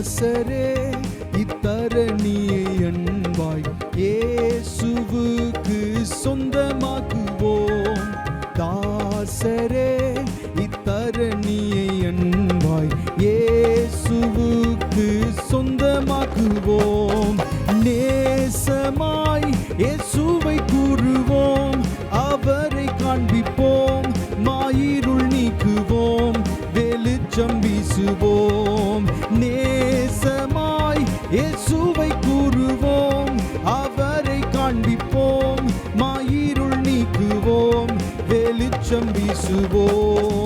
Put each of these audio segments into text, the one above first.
தாசரே இத்தரணியை அன்பாய் ஏசுவுக்கு சொந்தமாக்குவோம். தாசரே இத்தரணியை அன்பாய் ஏசுவுக்கு சொந்தமாக்குவோம். நேசமாய் இயேசுவை கூறுவோம். அவரை காண்பிப்போம். மாயிருள் நீக்குவோம். வெளிச்சம் வீசுவோம். நேசமாய் இயேசுவை கூறுவோம். அவரை காண்பிப்போம். மாயிருள் நீக்குவோம். வெளிச்சம் வீசுவோம்.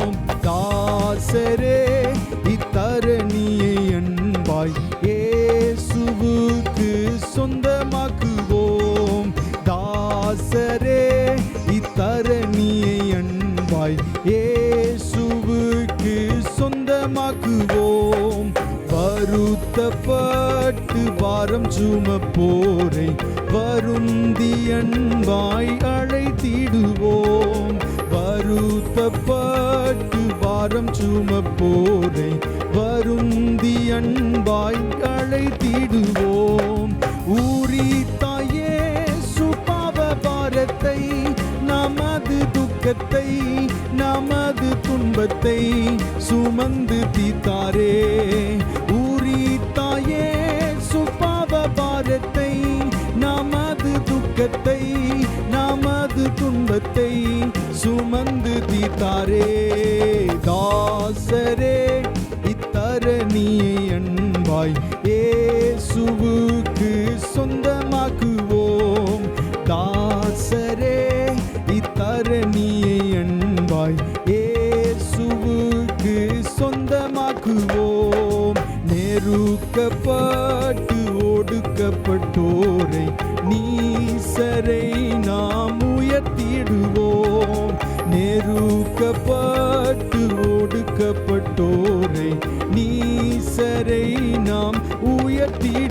பட்டு வாரம் சுமப்போரை வருந்தி அன்பாய் அழைத்திடுவோம். வருத்தப்பட்டு வாரம் சுமப்போரை வருந்தி அன்பாய் அழைத்திடுவோம். ஊரி தாயே சுபாவ பாரத்தை நமது துக்கத்தை நமது துன்பத்தை சுமந்து தீத்தாரே துக்கத்தை நமது துன்பத்தை சுமந்து தீத்தாரே தாசரே இத்தரணியை அன்பாய் ஏசுவுக்கு சொந்தமாக்குவோம். தாசரே இத்தரணியை அன்பாய் ஏசுவுக்கு சொந்தமாக்குவோம். நெருக்கப்பட்டு நீசரை நாம் உயர்த்திடுவோம். நெருக்கப்பட்டு ஒடுக்கப்பட்டோரை நீசரை நாம் உயர்த்திடுவோம்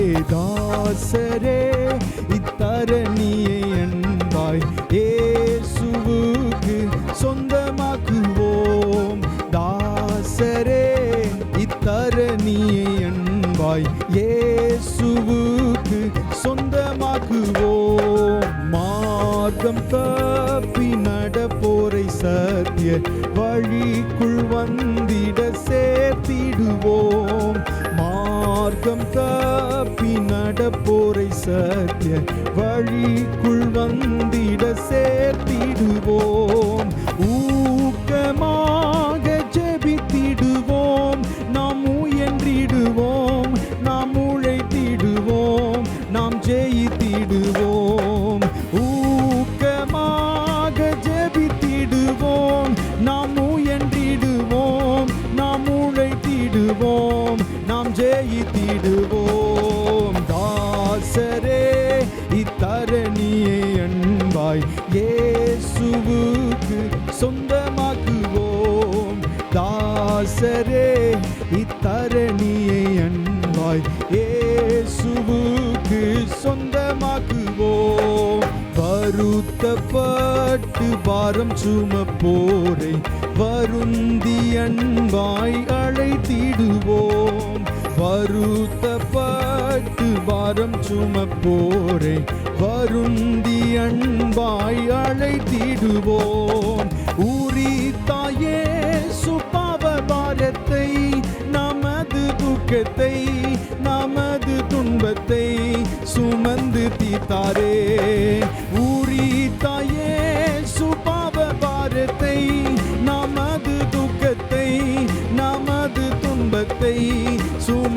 தாசரே இத்தரணியை அன்பாய். ஏசுவுக்கு சொந்தமாக்குவோம். தாசரே இத்தரணியை அன்பாய். ஏசுவுக்கு சொந்தமாக்குவோம். மார்க்கம் தப்பி நடப்போரை சத்திய வழிக்குள் வந்திட சேர்த்திடுவோம். மார்க்கம் தப்பி சத்திய வழிக்குள் இத்தரணியை அன்பாய். இயேசுவுக்கு சொந்தமாக்குவோம். தாசரே இத்தரணியை அன்பாய். இயேசுவுக்கு சொந்தமாக்குவோம். வருத்தப்பட்டு பாரம் சுமப்போரை வருந்தி அன்பாய் அழைத்திடுவோம். வருத்த பாரம் சுமப்போரை. வருந்தி அன்பாய் அழைத்திடுவோம். ஊரி தாயே சுபாவ பாரத்தை நமது துக்கத்தை நமது துன்பத்தை சுமந்து தீத்தாரே ஊரி தாயே சுபாவ பாரத்தை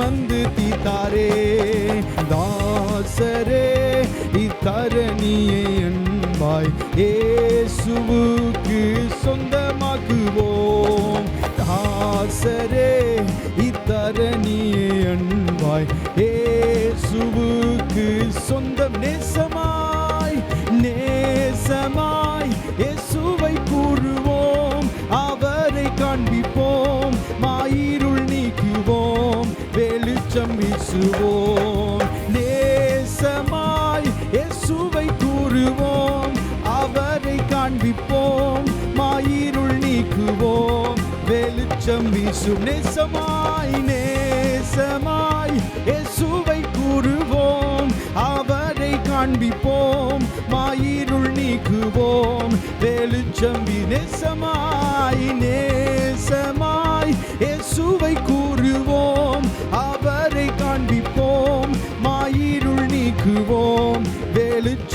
சுமந்து தீத்தாரே தாசரே இத்தரணியை அன்பாய் ஏசுவுக்கு சொந்தமாக்குவோம். தாசரே இத்தரணியை அன்பாய் ஏசுவுக்கு சொந்தம் நேசமா வீசுவோம் நேசமாய் இயேசுவை கூறுவோம் அவரை காண்பிப்போம். மாயிருள் நீக்குவோம். வெளிச்சம் வீசும். நேசமாய் நேசமாய் இயேசுவை கூறுவோம். அவரை காண்பிப்போம். மாயிருள் நீக்குவோம். வெளிச்சம் நேசமாய் நேச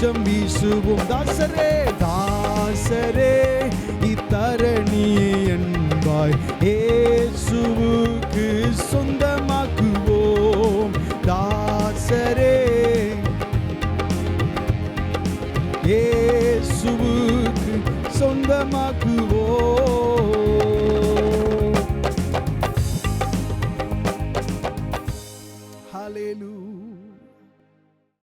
வெளிச்சம் வீசுவோம். தாசரே தாசரே இத்தரணி என்பாய். ஏசுவுக்கு சொந்தமாக்குவோம். தாசரே ஏசுவுக்கு சொந்தமாக்குவோம். ஹalleluya.